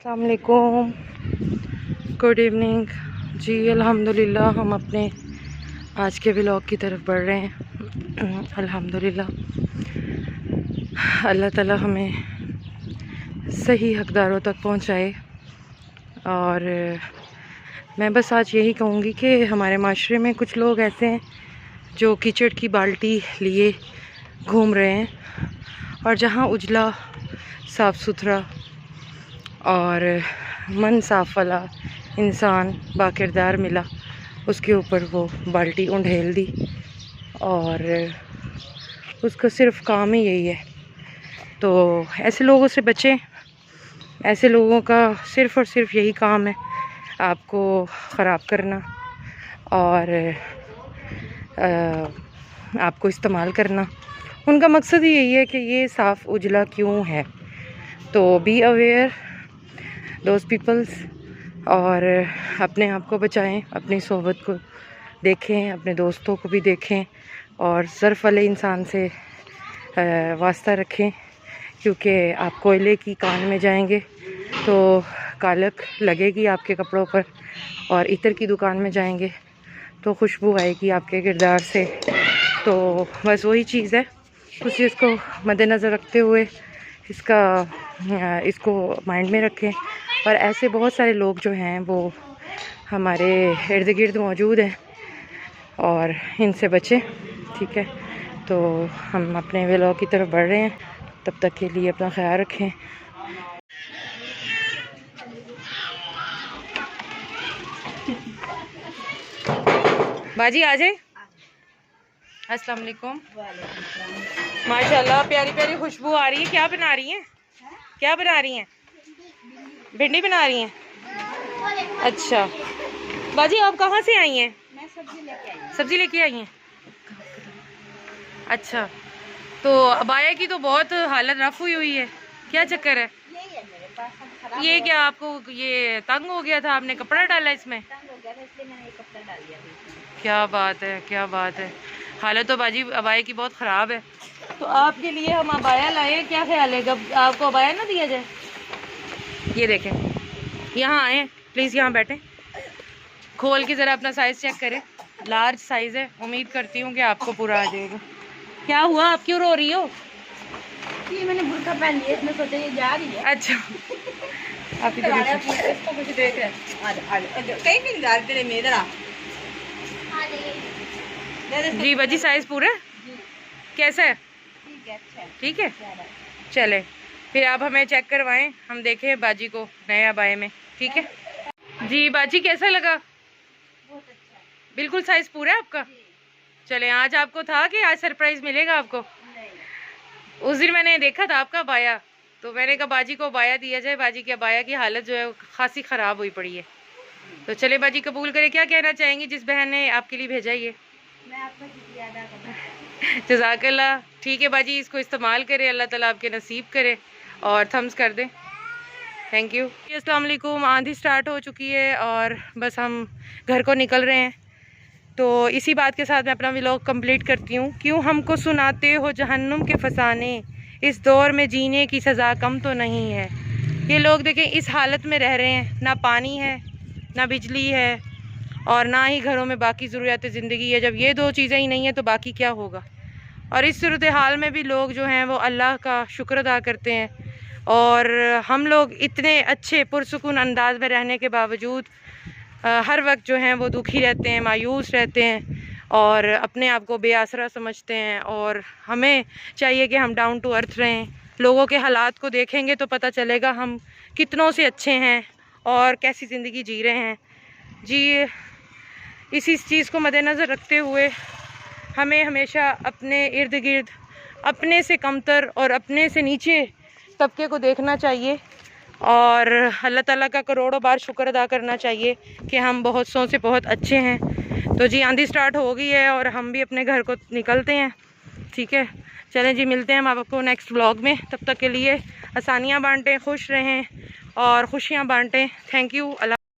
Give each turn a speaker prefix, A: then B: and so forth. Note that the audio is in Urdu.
A: السلام علیکم۔ گڈ ایوننگ جی الحمدللہ، ہم اپنے آج کے ولاگ کی طرف بڑھ رہے ہیں۔ الحمدللہ۔ اللہ تعالی ہمیں صحیح حقداروں تک پہنچائے۔ اور میں بس آج یہی کہوں گی کہ ہمارے معاشرے میں کچھ لوگ ایسے ہیں جو کچڑ کی بالٹی لیے گھوم رہے ہیں اور جہاں اجلا، صاف ستھرا اور من صاف والا انسان با کردار ملا۔ اس کے اوپر وہ بالٹی انڈھیل دی اور اس کا صرف کام ہی یہی ہے۔ تو ایسے لوگوں سے بچیں۔ ایسے لوگوں کا صرف اور صرف یہی کام ہے۔ آپ کو خراب کرنا اور آپ کو استعمال کرنا۔ ان کا مقصد ہی یہی ہے کہ یہ صاف اجلا کیوں ہے؟ تو بی اویئر دوز پیپلز اور اپنے آپ کو بچائیں، اپنی صحبت کو دیکھیں، اپنے دوستوں کو بھی دیکھیں اور ظرف والے انسان سے واسطہ رکھیں کیونکہ آپ کوئلے کی کان میں جائیں گے تو کالک لگے گی آپ کے کپڑوں پر اور عطر کی دکان میں جائیں گے تو خوشبو آئے گی آپ کے کردار سے۔ تو بس وہی چیز ہے۔ اس چیز کو مد نظر رکھتے ہوئے اس کا اس کو مائنڈ میں رکھیں۔ اور ایسے بہت سارے لوگ جو ہیں وہ ہمارے ارد گرد موجود ہیں اور ان سے بچیں، ٹھیک ہے؟ تو ہم اپنے ولاگ کی طرف بڑھ رہے ہیں۔ تب تک کے لیے اپنا خیال رکھیں۔ باجی آ جائیں السلام علیکم۔ ماشاء اللہ پیاری پیاری خوشبو آ رہی ہے۔ کیا بنا رہی ہیں؟ کیا بنا رہی ہیں؟ بھنڈی بنا رہی ہیں؟ اچھا۔ باجی آپ کہاں سے آئی ہیں؟ سبزی لے کے آئی ہیں؟ اچھا۔ تو ابایا کی تو بہت حالت رف ہوئی ہوئی ہے۔ کیا چکر ہے؟ یہ کیا آپ کو یہ تنگ ہو گیا تھا؟ آپ نے کپڑا ڈالا اس میں؟ کیا بات ہے کیا بات ہے۔ حالت تو باجی ابایا کی بہت خراب ہے۔ تو آپ کے لیے ہم ابایا لائے کیا خیال ہے؟ آپ کو ابایا نہ دیا جائے۔ یہ دیکھیں۔ یہاں آئیں۔ پلیز یہاں بیٹھیں۔ کھول کے ذرا اپنا سائز چیک کریں۔ لارج سائز ہے۔ امید کرتی ہوں کہ آپ کو پورا آ جائے گا۔ کیا ہوا؟ آپ کیوں رو رہی ہو؟
B: یہ میں نے برقع پہن لیا۔ اس میں سوچا یہ جا رہی ہے۔
A: اچھا۔ آپ
B: کچھ دیکھ رہے ہیں۔ کہیں نہیں جا رہے میں؟ ادھر
A: جی باجی سائز پورا ہے؟
B: جی،
A: کیسا ہے؟
B: ٹھیک ہے اچھا ہے۔
A: چلے پھر آپ ہمیں چیک کروائیں ہم دیکھیں باجی کو نئے ابائے میں ٹھیک ہے؟ جی باجی کیسا لگا؟
B: اچھا۔
A: بالکل سائز پورا ہے آپ کا؟ چلے آج آپ کو تھا کہ آج سرپرائز ملے گا آپ کو؟ اس دن میں نے دیکھا تھا آپ کا بایا تو میں نے کہا باجی کو بایا دیا جائے باجی کی بایا کی حالت جو ہے خاصی خراب ہوئی پڑی ہے۔ تو چلے باجی قبول کرے کیا کہنا چاہیں گی جس بہن نے آپ کے لیے بھیجا یہ؟
B: میں آپ کا شکریہ ادا کرنا
A: جزاک اللہ۔ ٹھیک ہے باجی، اس کو استعمال کرے، اللہ تعالیٰ آپ کے نصیب کرے اور تھمس کر دیں تھینک یو السلام علیکم۔ آندھی سٹارٹ ہو چکی ہے اور بس ہم گھر کو نکل رہے ہیں۔ تو اسی بات کے ساتھ میں اپنا ولاگ کمپلیٹ کرتی ہوں۔ کیوں ہم کو سناتے ہو جہنم کے فسانے؟ اس دور میں جینے کی سزا کم تو نہیں ہے۔ یہ لوگ دیکھیں، اس حالت میں رہ رہے ہیں۔ نہ پانی ہے، نہ بجلی ہے۔ اور نہ ہی گھروں میں باقی ضروریات زندگی ہے۔ جب یہ دو چیزیں ہی نہیں ہیں تو باقی کیا ہوگا؟ اور اس صورتحال میں بھی لوگ جو ہیں وہ اللہ کا شکر ادا کرتے ہیں۔ اور ہم لوگ اتنے اچھے پرسکون انداز میں رہنے کے باوجود ہر وقت جو ہیں وہ دکھی رہتے ہیں، مایوس رہتے ہیں اور اپنے آپ کو بے آسرا سمجھتے ہیں۔ اور ہمیں چاہیے کہ ہم ڈاؤن ٹو ارتھ رہیں۔ لوگوں کے حالات کو دیکھیں گے تو پتہ چلے گا ہم کتنوں سے اچھے ہیں اور کیسی زندگی جی رہے ہیں۔ جی اسی چیز کو مد نظر رکھتے ہوئے ہمیں ہمیشہ اپنے ارد گرد، اپنے سے کمتر اور اپنے سے نیچے طبقے کو دیکھنا چاہیے اور اللہ تعالیٰ کا کروڑوں بار شکر ادا کرنا چاہیے کہ ہم بہت سو سے بہت اچھے ہیں۔ تو جی آندھی سٹارٹ ہو گئی ہے اور ہم بھی اپنے گھر کو نکلتے ہیں۔ ٹھیک ہے۔ چلیں جی ملتے ہیں ہم آپ کو نیکسٹ بلاگ میں۔ تب تک کے لیے آسانیاں بانٹیں، خوش رہیں اور خوشیاں بانٹیں۔ Thank you Allah